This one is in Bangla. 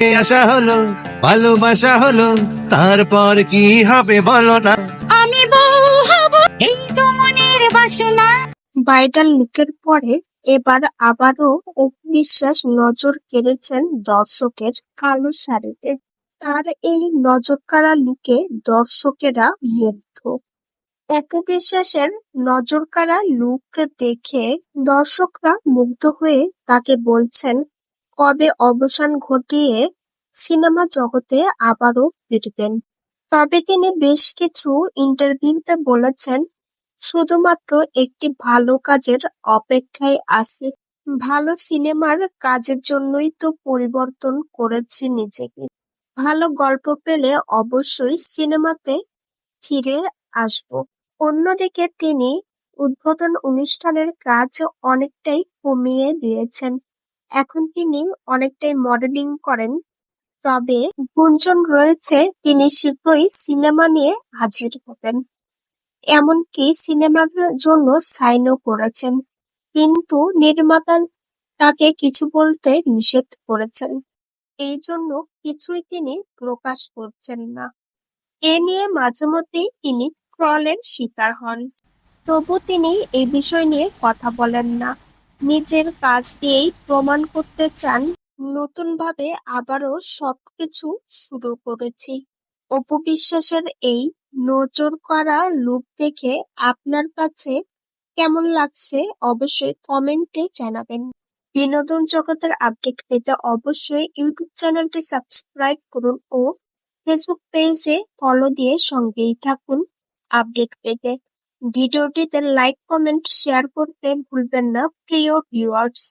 এ আশা হলো ভালোবাসা হলো তারপর কি হবে বলো না? আমি বউ হব এই তো মনের বাসনা। ভাইরাল লুকের পরে এবার আবারও অপু বিশ্বাস নজর কেড়েছেন দর্শকের কালো শাড়িতে। তার এই নজরকাড়া লুকে দর্শকেরা মুগ্ধ। অপু বিশ্বাসের নজরকাড়া লুক দেখে দর্শকরা মুগ্ধ হয়ে তাকে বলছেন কবে অবসান ঘটিয়ে সিনেমা জগতে আবারও ফিরবেন। তবে তিনি বেশ কিছু ইন্টারভিউতে বলেছেন, শুধুমাত্র একটি ভালো কাজের অপেক্ষায় আছে। ভালো সিনেমার কাজের জন্যই তো পরিবর্তন করেছি নিজেকে। ভালো গল্প পেলে অবশ্যই সিনেমাতে ফিরে আসব। অন্যদিকে তিনি উদ্বোধন অনুষ্ঠানের কাজ অনেকটাই কমিয়ে দিয়েছেন। এখন তিনি অনেকটাই মডেলিং করেন। তবে গুঞ্জন রয়েছে, তিনি শীঘ্রই সিনেমা নিয়ে হাজির হবেন। এমনকি সিনেমার জন্য সাইনও করেছেন। কিন্তু নির্মাতা তাকে কিছু বলতে নিষেধ করেছেন। এই জন্য কিছুই তিনি প্রকাশ করছেন না। এ নিয়ে মাঝে মধ্যেই তিনি ট্রলের শিকার হন। তবু তিনি এই বিষয় নিয়ে কথা বলেন না। নিজের কাজ দিয়েই প্রমাণ করতে চান, নতুনভাবে আবারও সবকিছু শুরু করেছি। অপু বিশ্বাসের এই করা লুক দেখে আপনার কাছে কেমন লাগছে অবশ্যই কমেন্টে জানাবেন। বিনোদন জগতের আপডেট পেতে অবশ্যই ইউটিউব চ্যানেলটি সাবস্ক্রাইব করুন ও ফেসবুক পেজে ফলো দিয়ে সঙ্গেই থাকুন আপডেট পেতে। ভিডিওটিতে লাইক কমেন্ট শেয়ার করতে ভুলবেন না প্রিয় ভিউয়ার্স